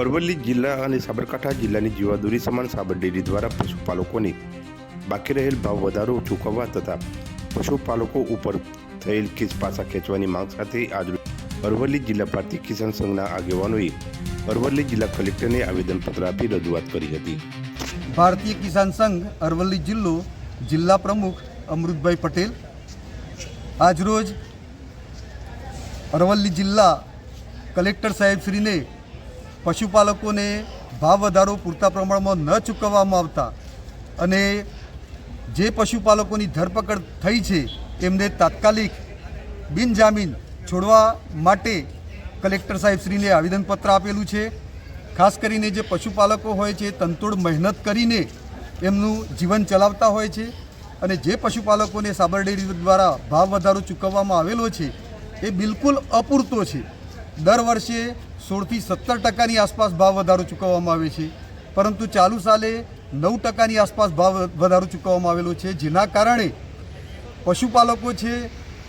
અરવલ્લી જિલ્લા અને સાબરકાંઠા જિલ્લાની જીવાદોરી સમાન સાબર ડેરી દ્વારા પશુપાલકોને બાકી રહેલ ભાવ વધારો ચૂકવવા તથા પશુપાલકો ઉપર થયેલ કેસ પાછા ખેંચવાની માંગ સાથે આજ અરવલ્લી જિલ્લા ભારતીય કિસાન સંઘના આગેવાનોએ અરવલ્લી જિલ્લા કલેક્ટરને આવેદનપત્ર આપી રજૂઆત કરી હતી. ભારતીય કિસાન સંઘ અરવલ્લી જિલ્લો જિલ્લા પ્રમુખ અમૃતભાઈ પટેલ આજરોજ અરવલ્લી જિલ્લા કલેક્ટર સાહેબશ્રીને પશુપાલકોને ભાવ વધારો પૂરતા પ્રમાણમાં ન ચૂકવવામાં આવતા અને જે પશુપાલકોની ધરપકડ થઈ છે, એમને તાત્કાલિક બિનજામીન છોડવા માટે કલેક્ટર સાહેબશ્રીને આવેદનપત્ર આપેલું છે. ખાસ કરીને જે પશુપાલકો હોય છે તંતોડ મહેનત કરીને એમનું જીવન ચલાવતા હોય છે અને જે પશુપાલકોને સાબર દ્વારા ભાવ વધારો ચૂકવવામાં આવેલો છે, એ બિલકુલ અપૂરતો છે. દર વર્ષે સોળથી સત્તર ટકાની આસપાસ ભાવ વધારો ચૂકવવામાં આવે છે. પરંતુ ચાલુ સાલે નવ ટકાની આસપાસ ભાવ વધારો ચૂકવવામાં આવેલો છે. જેના કારણે પશુપાલકો છે,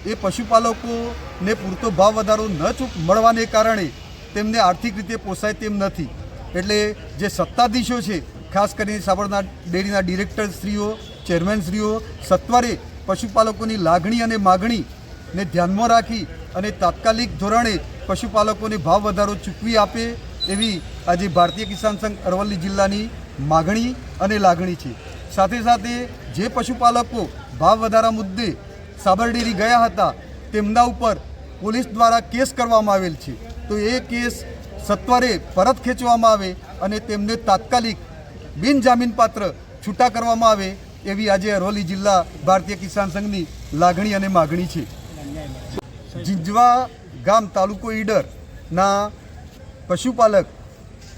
એ પશુપાલકોને પૂરતો ભાવ વધારો ન ચૂક મળવાને કારણે તેમને આર્થિક રીતે પોસાય તેમ નથી. એટલે જે સત્તાધીશો છે, ખાસ કરીને સાબરના ડેરીના ડિરેક્ટરશ્રીઓ ચેરમેનશ્રીઓ સત્વરે પશુપાલકોની લાગણી અને માગણીને ધ્યાનમાં રાખી અને તાત્કાલિક ધોરણે પશુપાલકોને ભાવ વધારો ચૂકવી આપે એવી આજે ભારતીય કિસાન સંઘ અરવલ્લી જિલ્લાની માગણી અને લાગણી છે. સાથે સાથે જે પશુપાલકો ભાવ વધારા મુદ્દે સાબરડેરી ગયા હતા, તેમના ઉપર પોલીસ દ્વારા કેસ કરવામાં આવેલ છે. તો એ કેસ સત્વરે પરત ખેંચવામાં આવે અને તેમને તાત્કાલિક બિનજામીનપાત્ર છૂટા કરવામાં આવે એવી આજે અરવલ્લી જિલ્લા ભારતીય કિસાન સંઘની લાગણી અને માગણી છે. જીંજવા ગામ તાલુકો ઈડરના પશુપાલક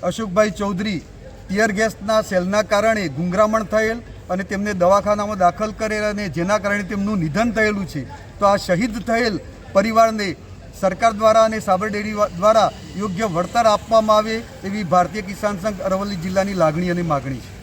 અશોકભાઈ ચૌધરી ટીયર ગેસના સેલના કારણે ગુંગરામણ થયેલ અને તેમને દવાખાનામાં દાખલ કરેલ અને જેના કારણે તેમનું નિધન થયેલું છે. તો આ શહીદ થયેલ પરિવારને સરકાર દ્વારા અને સાબર ડેરી દ્વારા યોગ્ય વળતર આપવામાં આવે એવી ભારતીય કિસાન સંઘ અરવલ્લી જિલ્લાની લાગણી અને માગણી છે.